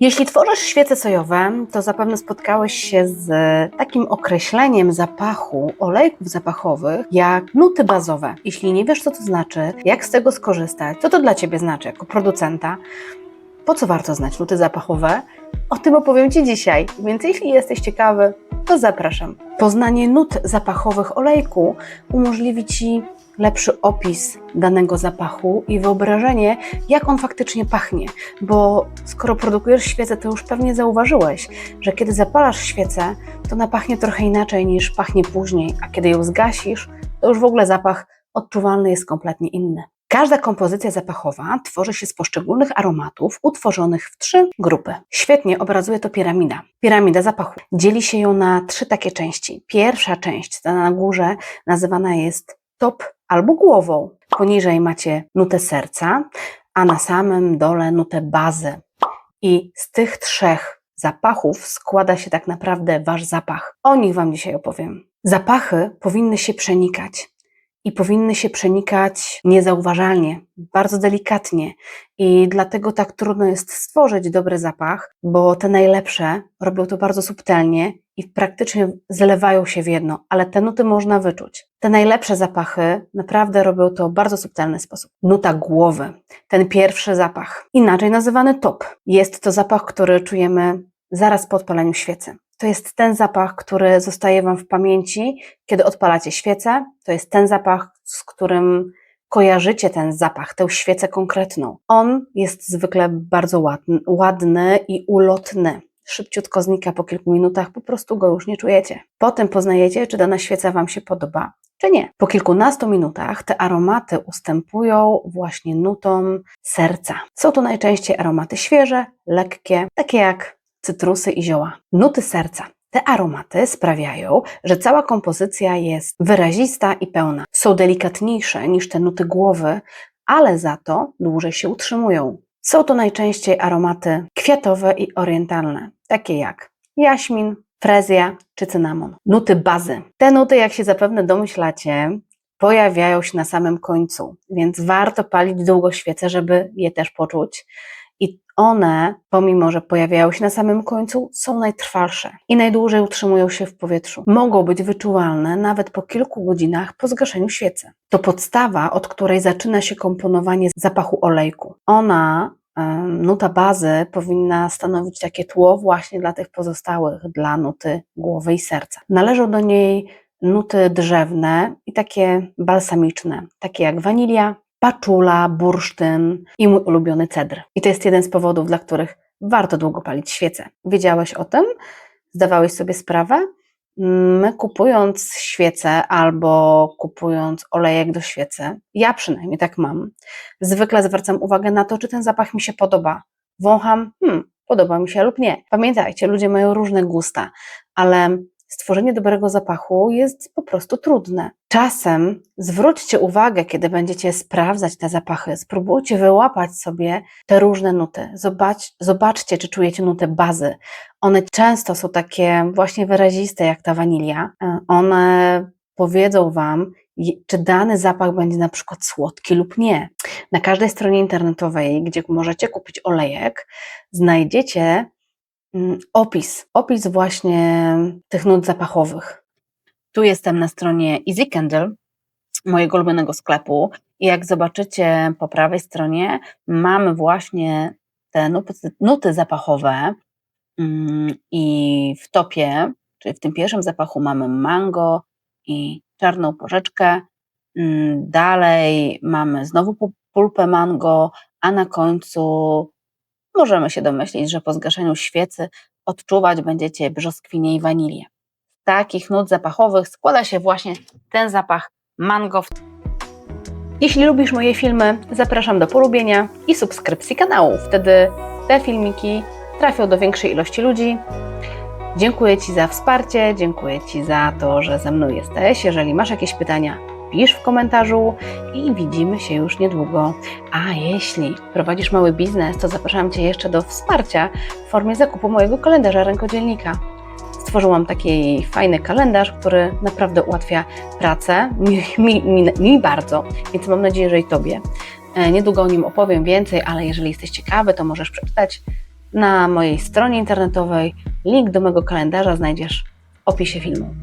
Jeśli tworzysz świece sojowe, to zapewne spotkałeś się z takim określeniem zapachu olejków zapachowych jak nuty bazowe. Jeśli nie wiesz, co to znaczy, jak z tego skorzystać, co to dla Ciebie znaczy jako producenta, po co warto znać nuty zapachowe, o tym opowiem Ci dzisiaj. Więc jeśli jesteś ciekawy, to zapraszam. Poznanie nut zapachowych olejku umożliwi Ci lepszy opis danego zapachu i wyobrażenie, jak on faktycznie pachnie. Bo skoro produkujesz świecę, to już pewnie zauważyłeś, że kiedy zapalasz świecę, to ona pachnie trochę inaczej niż pachnie później, a kiedy ją zgasisz, to już w ogóle zapach odczuwalny jest kompletnie inny. Każda kompozycja zapachowa tworzy się z poszczególnych aromatów utworzonych w trzy grupy. Świetnie obrazuje to piramida. Piramida zapachu. Dzieli się ją na trzy takie części. Pierwsza część, ta na górze, nazywana jest top albo głową. Poniżej macie nutę serca, a na samym dole nutę bazy. I z tych trzech zapachów składa się tak naprawdę wasz zapach. O nich Wam dzisiaj opowiem. Zapachy powinny się przenikać i powinny się przenikać niezauważalnie, bardzo delikatnie. I dlatego tak trudno jest stworzyć dobry zapach, bo te najlepsze robią to bardzo subtelnie i praktycznie zlewają się w jedno, ale te nuty można wyczuć. Te najlepsze zapachy naprawdę robią to w bardzo subtelny sposób. Nuta głowy, ten pierwszy zapach, inaczej nazywany top. Jest to zapach, który czujemy zaraz po odpaleniu świecy. To jest ten zapach, który zostaje Wam w pamięci, kiedy odpalacie świecę. To jest ten zapach, z którym kojarzycie ten zapach, tę świecę konkretną. On jest zwykle bardzo ładny, ładny i ulotny. Szybciutko znika po kilku minutach, po prostu go już nie czujecie. Potem poznajecie, czy dana świeca Wam się podoba, czy nie. Po kilkunastu minutach te aromaty ustępują właśnie nutom serca. Są to najczęściej aromaty świeże, lekkie, takie jak cytrusy i zioła. Nuty serca. Te aromaty sprawiają, że cała kompozycja jest wyrazista i pełna. Są delikatniejsze niż te nuty głowy, ale za to dłużej się utrzymują. Są to najczęściej aromaty kwiatowe i orientalne, takie jak jaśmin, frezja czy cynamon. Nuty bazy. Te nuty, jak się zapewne domyślacie, pojawiają się na samym końcu, więc warto palić długo świecę, żeby je też poczuć. I one, pomimo że pojawiają się na samym końcu, są najtrwalsze i najdłużej utrzymują się w powietrzu. Mogą być wyczuwalne nawet po kilku godzinach po zgaszeniu świecy. To podstawa, od której zaczyna się komponowanie zapachu olejku. Ona nuta bazy powinna stanowić takie tło właśnie dla tych pozostałych, dla nuty głowy i serca. Należą do niej nuty drzewne i takie balsamiczne, takie jak wanilia, paczula, bursztyn i mój ulubiony cedr. I to jest jeden z powodów, dla których warto długo palić świecę. Wiedziałeś o tym? Zdawałeś sobie sprawę? My kupując świecę albo kupując olejek do świecy, ja przynajmniej tak mam, zwykle zwracam uwagę na to, czy ten zapach mi się podoba. Wącham, hmm, podoba mi się lub nie. Pamiętajcie, ludzie mają różne gusta, ale stworzenie dobrego zapachu jest po prostu trudne. Czasem zwróćcie uwagę, kiedy będziecie sprawdzać te zapachy, spróbujcie wyłapać sobie te różne nuty. Zobacz, zobaczcie, czy czujecie nutę bazy. One często są takie właśnie wyraziste, jak ta wanilia. E, one powiedzą Wam, czy dany zapach będzie na przykład słodki lub nie. Na każdej stronie internetowej, gdzie możecie kupić olejek, znajdziecie opis, opis właśnie tych nut zapachowych. Tu jestem na stronie Easy Candle, mojego ulubionego sklepu. I jak zobaczycie po prawej stronie mamy właśnie te nuty, nuty zapachowe. Mm, i w topie, czyli w tym pierwszym zapachu mamy mango i czarną porzeczkę, mm, dalej mamy znowu pulpę mango, a na końcu Możemy się domyślić, że po zgaszeniu świecy odczuwać będziecie brzoskwinie i wanilię. Z takich nut zapachowych składa się właśnie ten zapach mango. Jeśli lubisz moje filmy, zapraszam do polubienia i subskrypcji kanału. Wtedy te filmiki trafią do większej ilości ludzi. Dziękuję Ci za wsparcie, dziękuję Ci za to, że ze mną jesteś. Jeżeli masz jakieś pytania, pisz w komentarzu i widzimy się już niedługo. A jeśli prowadzisz mały biznes, to zapraszam Cię jeszcze do wsparcia w formie zakupu mojego kalendarza rękodzielnika. Stworzyłam taki fajny kalendarz, który naprawdę ułatwia pracę, mi, mi, mi, mi bardzo, więc mam nadzieję, że i Tobie. E, niedługo o nim opowiem więcej, ale jeżeli jesteś ciekawy, to możesz przeczytać na mojej stronie internetowej. Link do mojego kalendarza znajdziesz w opisie filmu.